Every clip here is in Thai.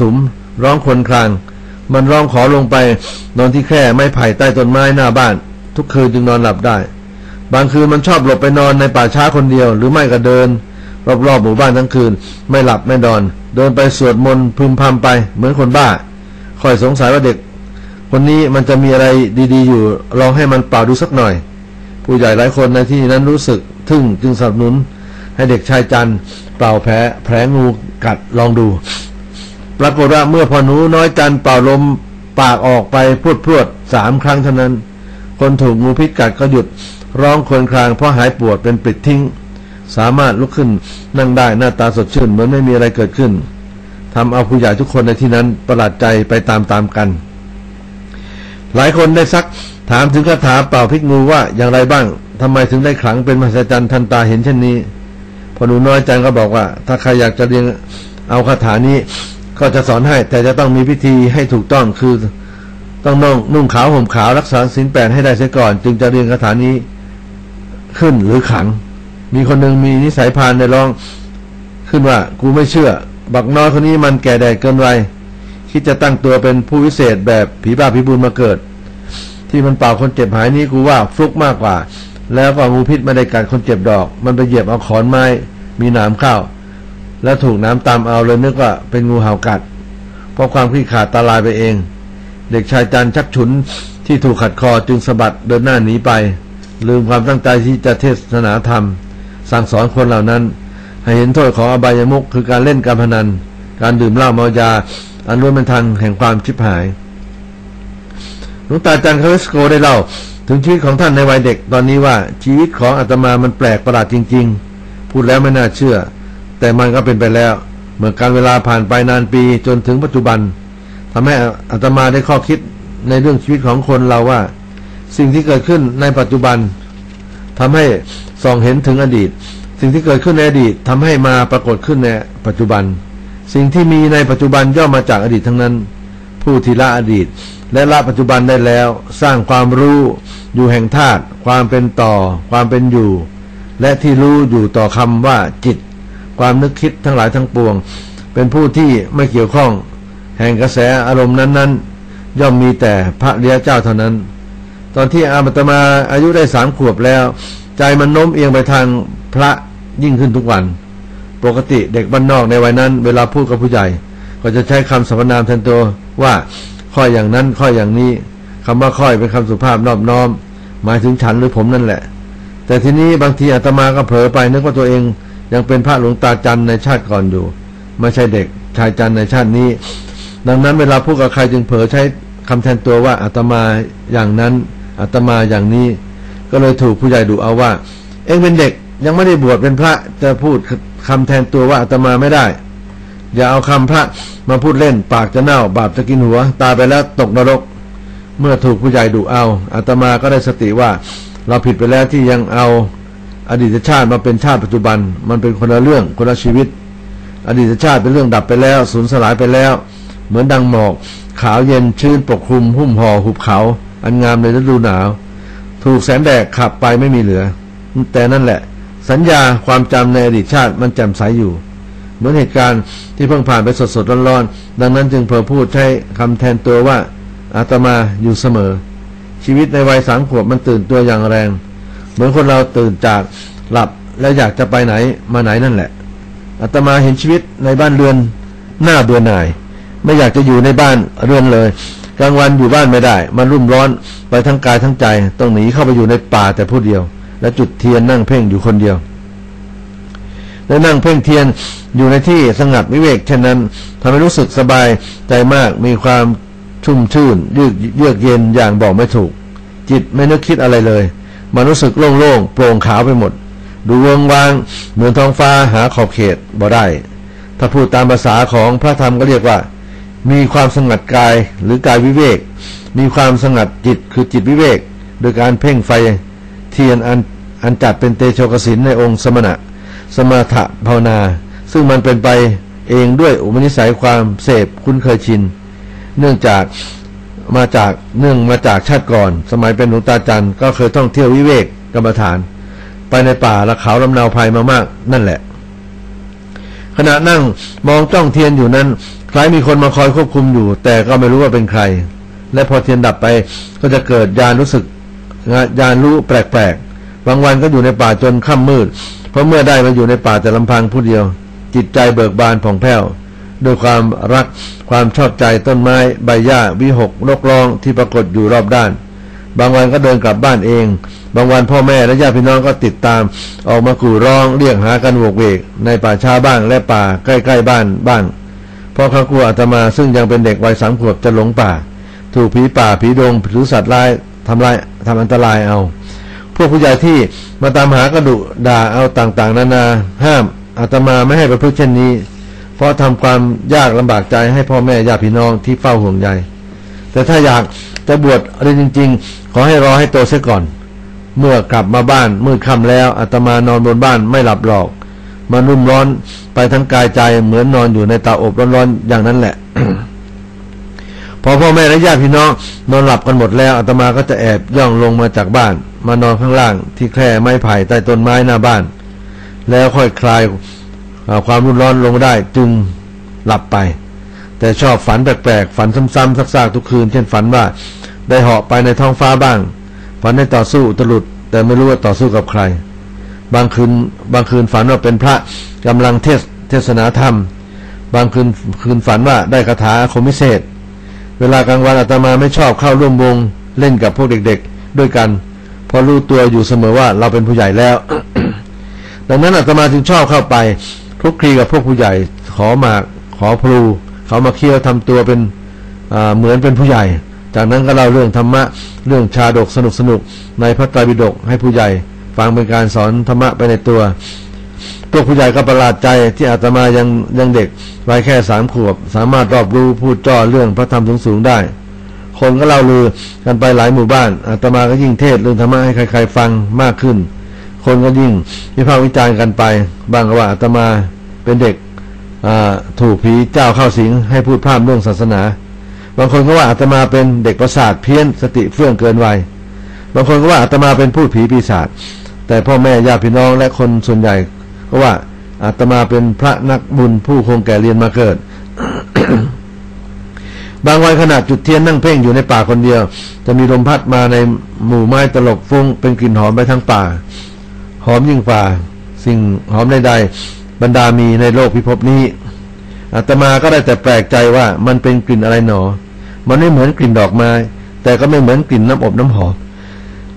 สุม ร้องครวรคราง มันร้องขอลงไป นอนที่แคร่ไม้ไผ่ใต้ต้นไม้หน้าบ้าน ทุกคืนจึงนอนหลับได้ บางคืนมันชอบหลบไปนอนในป่าช้าคนเดียว หรือไม่ก็เดิน รอบๆหมู่บ้านทั้งคืน ไม่หลับไม่นอน เดินไปสวดมนต์พึมพำไป เหมือนคนบ้าคอยสงสัยว่าเด็ก คนนี้มันจะมีอะไรดี ๆ อยู่ลองให้มันเป่าดูสักหน่อย ผู้ใหญ่หลายคนในที่นั้นรู้สึกทึ่งจึงสนับสนุนให้เด็กชายจันเป่าแผลแผลงูกัดลองดู ปรากฏว่าเมื่อพอหนูน้อยจันเป่าลมปากออกไปพรวดพรวดสามครั้งเท่านั้น คนถูกงูพิษกัดก็หยุดร้องครวรครางเพราะหายปวดเป็นปิดทิ้ง สามารถลุกขึ้นนั่งได้หน้าตาสดชื่นเหมือนไม่มีอะไรเกิดขึ้นทำเอาผู้ใหญ่ทุกคนในที่นั้นประหลาดใจไปตามๆกัน หลายคนได้ซักถามถึงคาถาเป่าพิษงูว่าอย่างไรบ้างทำไมถึงได้ขลังเป็นมหัศจรรย์ทันตาเห็นเช่นนี้พอหนูน้อยจันก็บอกว่า ถ้าใครอยากจะเรียนเอาคาถานี้ ก็จะสอนให้แต่จะต้องมีพิธีให้ถูกต้องคือต้องนุ่งนุ่งขาวห่มขาวรักษาศีลแปดให้ได้เสียก่อน จึงจะเรียนคาถานี้ขึ้นหรือขัง มีคนหนึ่งมีนิสัยพานในร้องขึ้นว่ากูไม่เชื่อ บักน้อยคนนี้มันแก่แดดเกินวัยคิดจะตั้งตัวเป็นผู้วิเศษแบบผีบ้าผีบุญมาเกิด ที่มันเป่าคนเจ็บหายนี้กูว่าฟลุกมากกว่า แล้วก็งูพิษไม่ได้กัดคนเจ็บดอก มันไปเหยียบเอาขอนไม้ มีหนามเข้า แล้วถูกน้ำตามเอาเลยนึกว่าเป็นงูเห่ากัด เพราะความขี้ขาดตาลายไปเอง เด็กชายจันชักฉุนที่ถูกขัดคอจึงสะบัดเดินหน้าหนีไป ลืมความตั้งใจที่จะเทศนาธรรม สั่งสอนคนเหล่านั้น ให้เห็นโทษของอบายมุขคือการเล่นการพนัน การดื่มเหล้าเมายา อันล้วนเป็นทางแห่งความชิบหายหลวงตาจันคาริสโกได้เล่าถึงชีวิตของท่านในวัยเด็กตอนนี้ว่าชีวิตของอาตมามันแปลกประหลาดจริง ๆ พูดแล้วไม่น่าเชื่อ แต่มันก็เป็นไปแล้ว เมื่อการเวลาผ่านไปนานปีจนถึงปัจจุบันทำให้อาตมาได้ข้อคิดในเรื่องชีวิตของคนเราว่า สิ่งที่เกิดขึ้นในปัจจุบันทำให้ส่องเห็นถึงอดีต สิ่งที่เกิดขึ้นในอดีตทำให้มาปรากฏขึ้นในปัจจุบัน สิ่งที่มีในปัจจุบันย่อมมาจากอดีตทั้งนั้น ผู้ที่ละอดีต และละปัจจุบันได้แล้ว สร้างความรู้อยู่แห่งธาตุความเป็นต่อ ความเป็นอยู่ และที่รู้อยู่ต่อคำว่าจิต ความนึกคิดทั้งหลายทั้งปวง เป็นผู้ที่ไม่เกี่ยวข้อง แห่งกระแสอารมณ์นั้นๆ ย่อมมีแต่พระเรียเจ้าเท่านั้น ตอนที่อาบัตมาอายุได้สามขวบแล้ว ใจมันโน้มเอียงไปทางพระยิ่งขึ้นทุกวัน ปกติเด็กบ้านนอกในวัยนั้น เวลาพูดกับผู้ใหญ่ ก็จะใช้คำสรรพนามแทนตัวว่าข้ออย่างนั้นข้ออย่างนี้คำว่าค่อยเป็นคำสุภาพนอบน้อม หมายถึงฉันหรือผมนั่นแหละ แต่ทีนี้บางทีอาตมาก็เผลอไปนึกว่าตัวเอง ยังเป็นพระหลวงตาจันในชาติก่อนอยู่ ไม่ใช่เด็กชายจันในชาตินี้ ดังนั้นเวลาพูดกับใครจึงเผลอใช้คำแทนตัวว่าอาตมาอย่างนั้นอาตมาอย่างนี้ ก็เลยถูกผู้ใหญ่ดุเอาว่า เองเป็นเด็กยังไม่ได้บวชเป็นพระจะพูดคำแทนตัวว่าอาตมาไม่ได้ อย่าเอาคำพระมาพูดเล่นปากจะเน่า บาปจะกินหัว ตายไปแล้วตกนรก เมื่อถูกผู้ใหญ่ดุเอาอาตมาก็ได้สติว่า เราผิดไปแล้วที่ยังเอา อดีตชาติมาเป็นชาติปัจจุบัน มันเป็นคนละเรื่องคนละชีวิต อดีตชาติเป็นเรื่องดับไปแล้วสูญสลายไปแล้ว เหมือนดังหมอก ขาวเย็นชื้นปกคลุม หุ้มห่อหุบเขา อันงามในฤดูหนาว ถูกแสงแดดขับไปไม่มีเหลือ แต่นั่นแหละ สัญญาความจำในอดีตชาติมันแจ่มใสอยู่ เหมือนเหตุการณ์ที่เพิ่งผ่านไปสดๆร้อนๆดังนั้นจึงเผอพูดใช้คำแทนตัวว่าอาตมาอยู่เสมอ ชีวิตในวัยสามขวบมันตื่นตัวอย่างแรง เหมือนคนเราตื่นจากหลับแล้วอยากจะไปไหนมาไหนนั่นแหละอาตมาเห็นชีวิตในบ้านเรือนหน้าเบื่อหน่าย ไม่อยากจะอยู่ในบ้านเรือนเลย กลางวันอยู่บ้านไม่ได้ มันรุ่มร้อนไปทั้งกายทั้งใจต้องหนีเข้าไปอยู่ในป่าแต่ผู้เดียว และจุดเทียนนั่งเพ่งอยู่คนเดียวและนั่งเพ่งเทียนอยู่ในที่สงัดวิเวกเช่นนั้นทำให้รู้สึกสบายใจมากมีความชุ่มชื่นยืดเยือกเย็นอย่างบอกไม่ถูก จิตไม่นึกคิดอะไรเลย มันรู้สึกโล่งๆโปร่งขาวไปหมด ดูวงวางเหมือนท้องฟ้าหาขอบเขตบ่ได้ ถ้าพูดตามภาษาของพระธรรมก็เรียกว่า มีความสงัดกายหรือกายวิเวก มีความสงัดจิตคือจิตวิเวก โดยการเพ่งไฟเทียนอันอันจัดเป็นเตโชกสินในองค์สมณะ สมถะภาวนา ซึ่งมันเป็นไปเองด้วยอุปนิสัยความเสพคุ้นเคยชิน เนื่องจาก มาจากเนื่องมาจากชาติก่อน สมัยเป็นหลวงตาจันก็เคยท่องเที่ยววิเวกกรรมฐาน ไปในป่าละเขาลำนาวภัยมามาก นั่นแหละ ขณะนั่งมองจ้องเทียนอยู่นั้นคล้ายมีคนมาคอยควบคุมอยู่ แต่ก็ไม่รู้ว่าเป็นใคร และพอเทียนดับไปก็จะเกิดยานรู้สึกยานรู้แปลกๆบางวันก็อยู่ในป่าจนค่ำมืด เพราะเมื่อได้มาอยู่ในป่าแต่ลำพังผู้เดียว จิตใจเบิกบานผ่องแผ้ว ด้วยความรักความชอบใจต้นไม้ใบหญ้าวิหกนกร้องที่ปรากฏอยู่รอบด้าน บางวันก็เดินกลับบ้านเอง บางวันพ่อแม่และญาติพี่น้องก็ติดตาม ออกมากู่ร้องเรียกหากันโวกเวก ในป่าช้าบ้างและป่าใกล้ๆบ้านบ้างเพราะเขากลัวอาตมาซึ่งยังเป็นเด็กวัยสามขวบจะหลงป่า ถูกผีป่าผีดงหรือสัตว์ร้ายทำลายทำอันตรายเอา พวกผู้ใหญ่ที่มาตามหากระดุด่าเอาต่างๆ นานาห้ามอาตมาไม่ให้ประพฤติเช่นนี้ เพราะทำความยากลำบากใจให้พ่อแม่ญาติพี่น้องที่เฝ้าห่วงใย แต่ถ้าอยากจะบวชอะไรจริง ๆ ขอให้รอให้โตเสียก่อน เมื่อกลับมาบ้านมืดค่ำแล้วอาตมานอนบนบ้านไม่หลับหลอกมานุ่มร้อนไปทั้งกายใจเหมือนนอนอยู่ในเตาอบร้อนๆอย่างนั้นแหละพอพ่อแม่และญาติพี่น้องนอนหลับกันหมดแล้วอาตมาก็จะแอบย่องลงมาจากบ้าน มานอนข้างล่างที่แคร่ไม้ไผ่ใต้ต้นไม้หน้าบ้าน แล้วค่อยคลาย ความรุนร้อนลงได้จึงหลับไป แต่ชอบฝันแปลกๆ ฝันซ้ำๆซักๆทุกคืน เช่นฝันว่าได้เหาะไปในท้องฟ้าบ้าง ฝันได้ต่อสู้ตลุด แต่ไม่รู้ว่าต่อสู้กับใคร บางคืนบางคืนฝันว่าเป็นพระกำลังเทศเทศนาธรรม บางคืนคืนฝันว่าได้คาถาคมพิเศษ เวลากลางวันอาตมาไม่ชอบเข้าร่วมวงเล่นกับพวกเด็กๆ ด้วยกันเพราะรู้ตัวอยู่เสมอว่าเราเป็นผู้ใหญ่แล้ว ดังนั้นอาตมาจึงชอบเข้าไป คลุกคลีกับพวกผู้ใหญ่ขอมาขอพลูเขามาเคี่ยวทำตัวเป็นเหมือนเป็นผู้ใหญ่ จากนั้นก็เล่าเรื่องธรรมะเรื่องชาดกสนุกสนุกในพระไตรปิฎกให้ผู้ใหญ่ ฟังเป็นการสอนธรรมะไปในตัวพวกผู้ใหญ่ก็ประหลาดใจที่อาตมายังยังเด็กวัยแค่สามขวบ สามารถรอบรู้พูดจ่อเรื่องพระธรรมสูงๆได้ คนก็เล่าลือกันไปหลายหมู่บ้านอาตมาก็ยิ่งเทศเรื่องธรรมะให้ใครๆฟังมากขึ้น คนก็ยิ่งวิพากษ์วิจารณ์กันไป บางก็ว่าอาตมาเป็นเด็กถูกผีเจ้าเข้าสิงให้พูดพร่ำเรื่องศาสนา บางคนก็ว่าอาตมาเป็นเด็กประสาทเพี้ยนสติเฟื่องเกินวัย บางคนก็ว่าอาตมาเป็นพูดผีปีศาจ แต่พ่อแม่ญาติพี่น้องและคนส่วนใหญ่เพราะว่าอาตมาเป็นพระนักบุญผู้คงแก่เรียนมาเกิด บางวันขนาดจุดเทียนนั่งเพ่งอยู่ในป่าคนเดียว จะมีลมพัดมาในหมู่ไม้ตลกฟุ้งเป็นกลิ่นหอมไปทั้งป่า หอมยิ่งฝ่า สิ่งหอมใดๆบรรดามีในโลกพิภพนี้อาตมาก็ได้แต่แปลกใจว่ามันเป็นกลิ่นอะไรหนอ มันไม่เหมือนกลิ่นดอกไม้ แต่ก็ไม่เหมือนกลิ่นน้ำอบน้ำหอม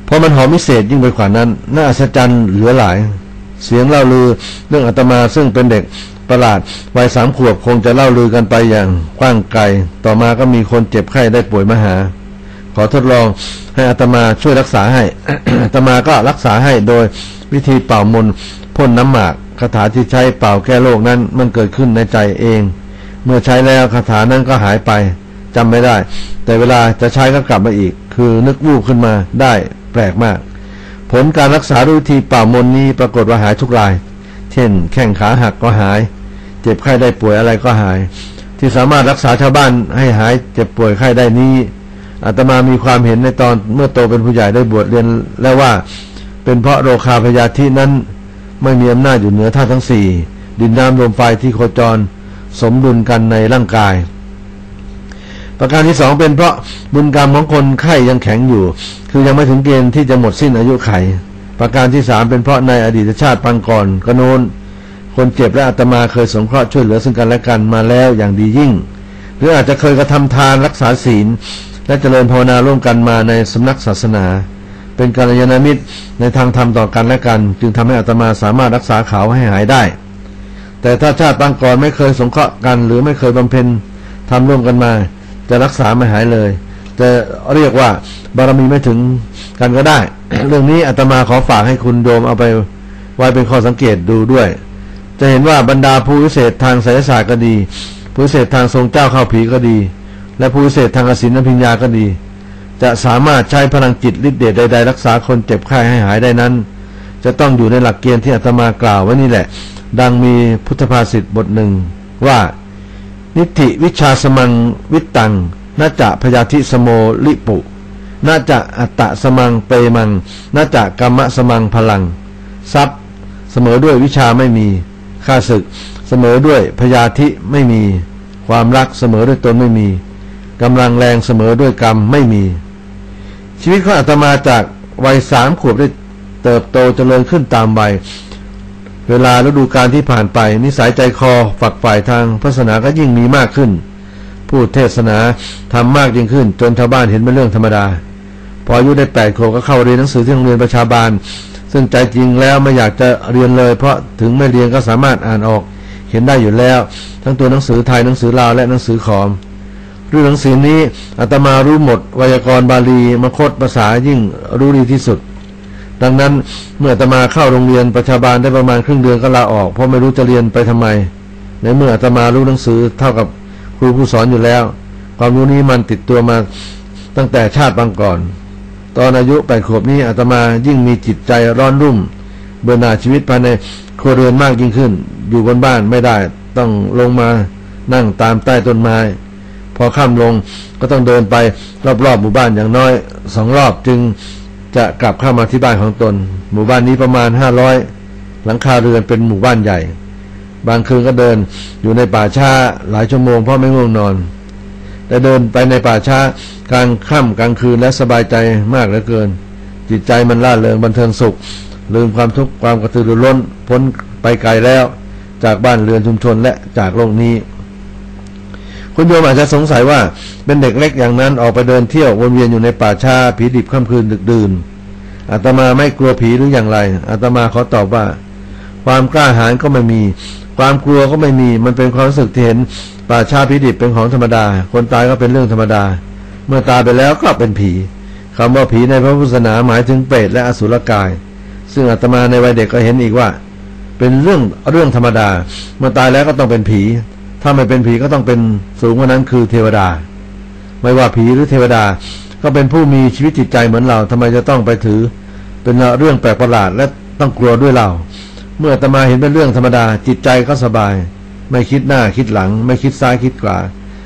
เพราะมันหอมพิเศษยิ่งไปกว่านั้น น่าอัศจรรย์เหลือหลาย เสียงเล่าลือเรื่องอาตมาซึ่งเป็นเด็กประหลาดวัยสามขวบคงจะเล่าลือกันไปอย่างกว้างไกล ต่อมาก็มีคนเจ็บไข้ได้ป่วยมาหา ขอทดลองให้อาตมาช่วยรักษาให้อาตมาก็รักษาให้โดย วิธีเป่ามนพ่นน้ำหมากคาถาที่ใช้เป่าแก้โรคนั้นมันเกิดขึ้นในใจเอง เมื่อใช้แล้วคาถานั้นก็หายไปจำไม่ได้ แต่เวลาจะใช้ก็กลับมาอีก คือนึกวูบขึ้นมาได้แปลกมาก ผลการรักษาด้วยวิธีเป่ามนนี้ปรากฏว่าหายทุกราย เช่น แข้งขาหักก็หาย เจ็บไข้ได้ป่วยอะไรก็หาย ที่สามารถรักษาชาวบ้านให้หายเจ็บป่วยไข้ได้นี้อาตมามีความเห็นในตอนเมื่อโตเป็นผู้ใหญ่ได้บวชเรียนแล้วว่า เป็นเพราะโรคาพยาธินั้นไม่มีอำนาจอยู่เหนือธาตุทั้งสี่ดินน้ำลมไฟที่โคจรสมดุลกันในร่างกาย ประการที่สองเป็นเพราะบุญกรรมของคนไข้ยังแข็งอยู่ คือยังไม่ถึงเกณฑ์ที่จะหมดสิ้นอายุไข ประการที่สามเป็นเพราะในอดีตชาติปังก่อนกโนนคนเจ็บและอาตมาเคยสงเคราะห์ช่วยเหลือซึ่งกันและกันมาแล้วอย่างดียิ่ง หรืออาจจะเคยกระทำทานรักษาศีล และเจริญภาวนาร่วมกันมาในสำนักศาสนา เป็นกัลยาณมิตรในทางธรรมต่อกันและกัน จึงทำให้อาตมาสามารถรักษาเขาให้หายได้ แต่ถ้าชาติปังก่อนไม่เคยสงเคราะห์กัน หรือไม่เคยบำเพ็ญทำร่วมกันมา จะรักษาไม่หายเลย จะเรียกว่าบารมีไม่ถึงกันก็ได้ เรื่องนี้อาตมาขอฝากให้คุณโยมเอาไปไว้เป็นข้อสังเกตดูด้วย จะเห็นว่าบรรดาผู้วิเศษทางไสยศาสตร์ก็ดี ผู้วิเศษทางทรงเจ้าเข้าผีก็ดี และผู้วิเศษทางอสินพิญญาก็ดี จะสามารถใช้พลังจิตฤทธิ์เดชใด ๆ รักษาคนเจ็บไข้ให้หายได้นั้น จะต้องอยู่ในหลักเกณฑ์ที่อาตมากล่าวไว้นี่แหละ ดังมีพุทธภาษิตบทหนึ่งว่า นิติวิชาสมังวิตังนาจะพยาธิสโมลิปุนาจะอัตตะสมังเปมังนาจะกรรมะสมังพลัง ทรัพย์ เสมอด้วยวิชาไม่มีค่าศึก เสมอด้วยพยาธิไม่มี ความรักเสมอด้วยตนไม่มี กำลังแรงเสมอด้วยกรรมไม่มี ชีวิตของอาตมาจากวัยสามขวบได้เติบโตเจริญขึ้นตามวัยเวลาฤดูกาลที่ผ่านไป นิสัยใจคอฝักฝ่ายทางศาสนาก็ยิ่งมีมากขึ้น พูดเทศนาทำมากยิ่งขึ้น จนชาวบ้านเห็นเป็นเรื่องธรรมดา พออายุได้แปดขวบก็เข้าเรียนหนังสือที่โรงเรียนประชาบาล ซึ่งใจจริงแล้วไม่อยากจะเรียนเลย เพราะถึงไม่เรียนก็สามารถอ่านออก เห็นได้อยู่แล้ว ทั้งตัวหนังสือไทยหนังสือลาวและหนังสือขอม เรื่องหนังสือนี้อาตมารู้หมด ไวยากรณ์บาลีมคตภาษายิ่งรู้ดีที่สุด ดังนั้นเมื่ออาตมาเข้าโรงเรียนประชาบาลได้ประมาณครึ่งเดือนก็ลาออก เพราะไม่รู้จะเรียนไปทำไม ในเมื่ออาตมารู้หนังสือเท่ากับครูผู้สอนอยู่แล้ว ความรู้นี้มันติดตัวมาตั้งแต่ชาติบางก่อน ตอนอายุแปดขวบนี้อาตมายิ่งมีจิตใจร้อนรุ่ม เบื่อหน่ายชีวิตภายในครัวเรือนมากยิ่งขึ้น อยู่บนบ้านไม่ได้ต้องลงมานั่งตามใต้ต้นไม้ พอค่ำลงก็ต้องเดินไปรอบๆหมู่บ้านอย่างน้อยสองรอบจึงจะกลับเข้ามาที่บ้านของตน หมู่บ้านนี้ประมาณห้าร้อยหลังคาเรือนเป็นหมู่บ้านใหญ่ บางคืนก็เดินอยู่ในป่าช้าหลายชั่วโมงเพราะไม่ง่วงนอน แต่เดินไปในป่าช้ากลางค่ำกลางคืนและสบายใจมากเหลือเกิน จิตใจมันล่าเริงบันเทิงสุข ลืมความทุกข์ความกระตือรือร้นพ้นไปไกลแล้ว จากบ้านเรือนชุมชนและจากโลกนี้ คุณโยมอาจจะสงสัยว่าเป็นเด็กเล็กอย่างนั้นออกไปเดินเที่ยววนเวียนอยู่ในป่าชาผีดิบค่ำคืนดึกดื่นอาตมาไม่กลัวผีหรืออย่างไรอาตมาขอตอบว่า ความกล้าหาญก็ไม่มี ความกลัวก็ไม่มี มันเป็นความรู้สึกที่เห็นป่าชาผีดิบเป็นของธรรมดา คนตายก็เป็นเรื่องธรรมดา เมื่อตายไปแล้วก็เป็นผีคำว่าผีในพระพุทธศาสนาหมายถึงเปรตและอสุรกาย ซึ่งอาตมาในวัยเด็กก็เห็นอีกว่า เป็นเรื่องเรื่องธรรมดา เมื่อตายแล้วก็ต้องเป็นผี ถ้าไม่เป็นผีก็ต้องเป็นสูงกว่านั้นคือเทวดา ไม่ว่าผีหรือเทวดา ก็เป็นผู้มีชีวิตจิตใจเหมือนเราทำไมจะต้องไปถือ เป็นเรื่องแปลกประหลาดและต้องกลัวด้วยเรา เมื่อตมาเห็นเป็นเรื่องธรรมดา จิตใจก็สบาย ไม่คิดหน้าคิดหลัง ไม่คิดซ้ายคิดขวา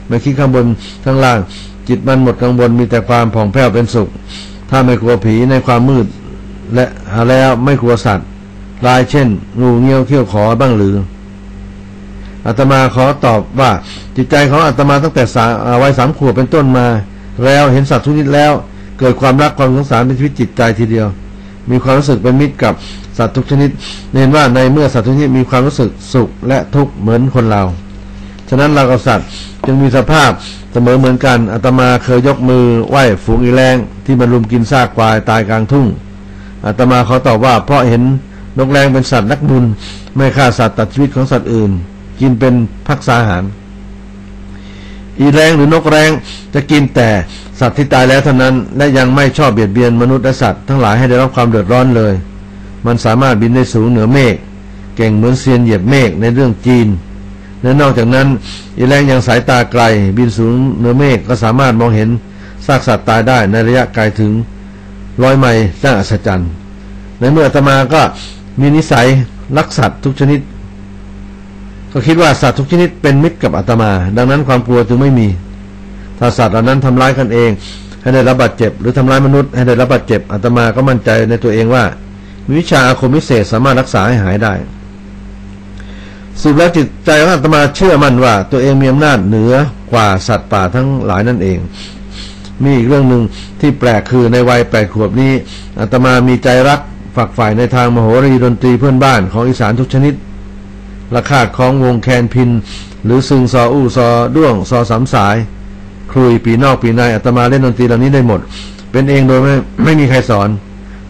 ไม่คิดข้างบนข้างล่าง จิตมันหมดกังวลมีแต่ความผ่องแผ้วเป็นสุข ถ้าไม่กลัวผีในความมืด และหาแล้วไม่กลัวสัตว์ลายเช่น งูเงี้ยวเขี้ยวขอบ้างหรือ อาตมาขอตอบว่าจิตใจของอาตมาตั้งแต่สาวัยสามขวบเป็นต้นมา แล้วเห็นสัตว์ทุกชนิดแล้ว เกิดความรักความสงสารเป็นชีวิตจิตใจทีเดียว มีความรู้สึกเป็นมิตรกับสัตว์ทุกชนิดเห็นว่าในเมื่อสัตว์ทุกชนิดมีความรู้สึกสุขและทุกข์เหมือนคนเรา ฉะนั้นเรากับสัตว์จึงมีสภาพเสมอเหมือนกันอาตมาเคยยกมือไหว้ฝูงอีแรงที่มันรุมกินซากควายตายกลางทุ่งอาตมาขอตอบว่าเพราะเห็นนกแรงเป็นสัตว์นักบุญไม่ฆ่าสัตว์ตัดชีวิตของสัตว์อื่น กินเป็นพักษาหาร อีแรงหรือนกแรงจะกินแต่สัตว์ที่ตายแล้วเท่านั้น และยังไม่ชอบเบียดเบียนมนุษย์และสัตว์ทั้งหลายให้ได้รับความเดือดร้อนเลย มันสามารถบินได้สูงเหนือเมฆเก่งเหมือนเซียนเหยียบเมฆในเรื่องจีนและนอกจากนั้น อีแรงยังสายตาไกล บินสูงเหนือเมฆก็สามารถมองเห็นซากสัตว์ตายได้ในระยะไกลถึงร้อยไมล์น่าอัศจรรย์ ในเมื่ออาตมาก็มีนิสัยรักสัตว์ทุกชนิด ก็คิดว่าสัตว์ทุกชนิดเป็นมิตรกับอาตมา ดังนั้นความกลัวจึงไม่มี ถ้าสัตว์เหล่านั้นทำร้ายกันเอง ให้ได้รับบาดเจ็บ หรือทำร้ายมนุษย์ให้ได้รับบาดเจ็บอาตมาก็มั่นใจในตัวเองว่า มีวิชาอาคมพิเศษสามารถรักษาให้หายได้สุดแล้วจิตใจของอาตมาเชื่อมั่นว่า ตัวเองมีอำนาจเหนือกว่าสัตว์ป่าทั้งหลายนั่นเอง มีอีกเรื่องหนึ่งที่แปลกคือในวัยแปดขวบนี้อาตมามีใจรักฝักฝ่ายในทางมโหรีดนตรีเพื่อนบ้านของอีสานทุกชนิด ระคาดของวงแคนพิน หรือซึงซออู้ซอด้วงซอสามสาย ครุยปีนอกปีในอาตมาเล่นดนตรีเหล่านี้ได้หมด เป็นเองโดยไม่ไม่มีใครสอน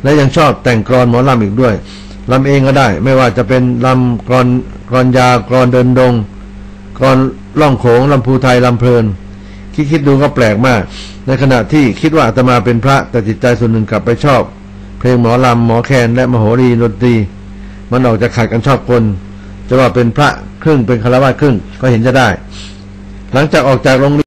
และยังชอบแต่งกรอนหมอลำอีกด้วยลำเองก็ได้ ไม่ว่าจะเป็นลำกรอนกรอนยากรอนเดินดงกรอนล่องโขงลำพูไทยลำเพลินคิดคิดดูก็แปลกมาก ในขณะที่คิดว่าอาตมาเป็นพระแต่จิตใจส่วนหนึ่งกลับไปชอบ เพลงหมอลำหมอแคนและมโหรีดนตรี มันออกจะขัดกันชอบคน จะว่าเป็นพระครึ่งเป็นคารวะครึ่งก็เห็นจะได้ หลังจากออกจากโรง